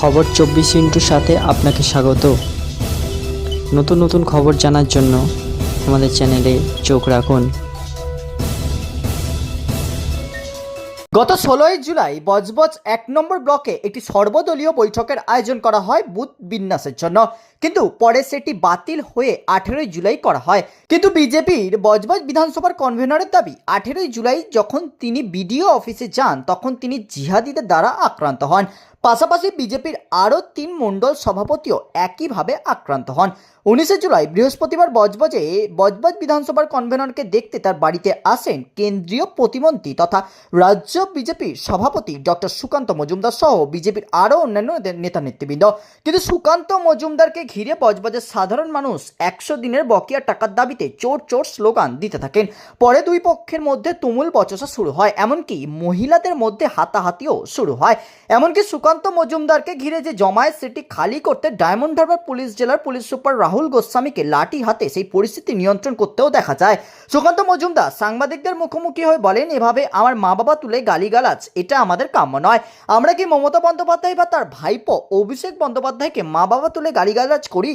খবর চব্বিশ ইন্টুর সাথে আপনাকে স্বাগত। নতুন নতুন খবর জানার জন্য আমাদের চ্যানেলে চোখ রাখুন। গত ষোলোই জুলাই বজবজ এক নম্বর ব্লকে একটি সর্বদলীয় বৈঠকের আয়োজন করা হয় বুথ বিন্যাসের জন্য। কিন্তু পরে সেটি বাতিল হয়ে আঠেরোই জুলাই করা হয়। কিন্তু বিজেপির বজবজ বিধানসভার কনভেনরের দাবি, আঠেরোই জুলাই যখন তিনি বিডিও অফিসে যান, তখন তিনি জিহাদিদের দ্বারা আক্রান্ত হন। পাশাপাশি বিজেপির আরও তিন মণ্ডল সভাপতিও একইভাবে আক্রান্ত হন। উনিশে জুলাই বৃহস্পতিবার বজবজে বজবজ বিধানসভার কনভেনরকে দেখতে তার বাড়িতে আসেন কেন্দ্রীয় প্রতিমন্ত্রী তথা রাজ্য বিজেপির সভাপতি ডক্টর সুকান্ত মজুমদার সহ বিজেপির আরও অন্যান্য নেতা- নেতা নেতৃবৃন্দ কিন্তু সুকান্ত মজুমদারকে ঘিরে বজবজের সাধারণ মানুষ একশো দিনের বকেয়া টাকার দাবিতে চোর চোর স্লোগান দিতে থাকেন। পরে দুই পক্ষের মধ্যে তুমুল বচসা শুরু হয়, এমনকি মহিলাদের মধ্যে হাতাহাতিও শুরু হয়। এমনকি সুকান্ত মজুমদারকে ঘিরে যে জমায়েত, সেটি খালি করতে ডায়মন্ড হারবার পুলিশ জেলার পুলিশ সুপার রাহুল গোস্বামীকে লাঠি হাতে সেই পরিস্থিতি নিয়ন্ত্রণ করতেও দেখা যায়। সুকান্ত মজুমদার সাংবাদিকদের মুখোমুখি হয়ে বলেন, এভাবে আমার মা বাবা তুলে গালিগালাজ, এটা আমাদের কাম্য নয়। আমরা কি মমতা বন্দ্যোপাধ্যায় বা তার ভাইপো অভিষেক বন্দ্যোপাধ্যায়কে মা বাবা তুলে গালিগালাজ করি?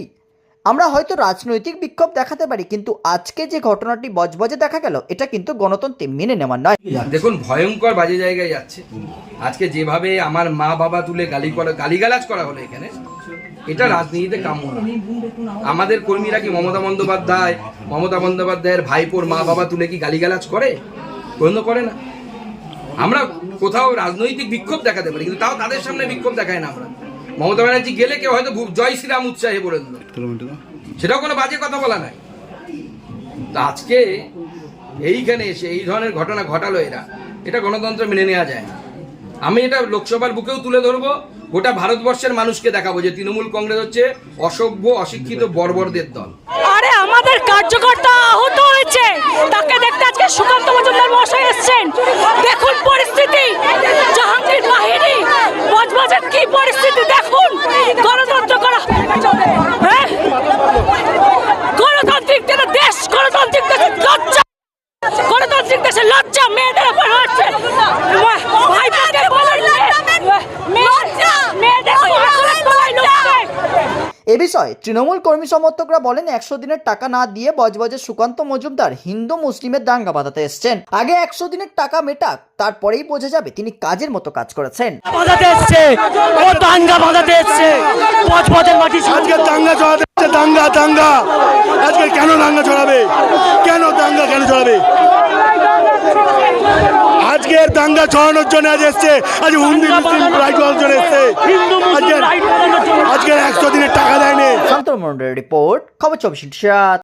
আমরা হয়তো রাজনৈতিক বিক্ষোভ দেখাতে পারি, কিন্তু আজকে যে ঘটনাটি বজবজে দেখা গেল, এটা কিন্তু গণতন্ত্রে মেনে নেওয়ার নয়। দেখুন, ভয়ঙ্কর বাজে জায়গায় যাচ্ছে। আজকে যেভাবে আমার মা বাবা তুলে গালি করা গালিগালাজ করা হলো এখানে, এটা রাজনীতিতে কাম্য না আমাদের কর্মীরা কি মমতা বন্দ্যোপাধ্যায় মমতা বন্দ্যোপাধ্যায়ের ভাইপোর মা বাবা তুলে কি গালিগালাজ করে? কোনো করে না। আমরা কোথাও রাজনৈতিক বিক্ষোভ দেখাতে পারি, কিন্তু তাও তাদের সামনে বিক্ষোভ দেখায় না আমরা। মমতা ব্যানার্জি গেলে কেউ হয়তো জয় শ্রীরাম উৎসাহে বলে দিল। সেটাও কোনো বাজে কথা বলা নাই। আজকে এইখানে এসে এই ধরনের ঘটনা ঘটালো এরা। এটা গণতন্ত্র মেনে নেওয়া যায় না। আমি এটা লোকসভার বুকেও তুলে ধরবো। গোটা ভারতবর্ষের মানুষকে দেখাবো যে তৃণমূল কংগ্রেস হচ্ছে অসভ্য অশিক্ষিত বর্বরদের দল। আরে আমাদের কার্যকর্তা আহত হয়েছে তাকে দেখতে আজকে সুকান্ত মজুমদার মশাই এসছেন দেখুন পরিস্থিতি জাহাঙ্গীর বাহিনী বজবজের কি পরিস্থিতি দেখুন গণতন্ত্র করা হ্যাঁ গণতান্ত্রিক দেশের দেশ গণতান্ত্রিক দেশের লজ্জা গণতান্ত্রিক মেয়েদের উপর হচ্ছে। এ বিষয়ে তৃণমূল কর্মী সমর্থকরা বলেন একশো দিনের টাকা না দিয়ে বজবজের সুকান্ত মজুমদার হিন্দু মুসলিমের দাঙ্গা বাঁধাতে এসছেন। আগে একশো দিনের টাকা মেটাক তারপরেই বোঝা যাবে তিনি কাজের মতো কাজ করেছেন। বাঁধাতে এসছে। ও দাঙ্গা বাঁধাতে এসছে। পচপচের মাটি আজকে দাঙ্গা চড়াতে দাঙ্গা দাঙ্গা। আজকে কেন দাঙ্গা চড়াবে কেন দাঙ্গা কেন চড়াবে আজকের ছড়ানোর জন্য আজ এসছে। আজ হিন্দু মুসলিম রাইট করার জন্য এসছে। আজকে আজকে একশো দিনের টাকা দেয়নি। শান্তনু মন্ডলের রিপোর্ট খবর চব্বিশ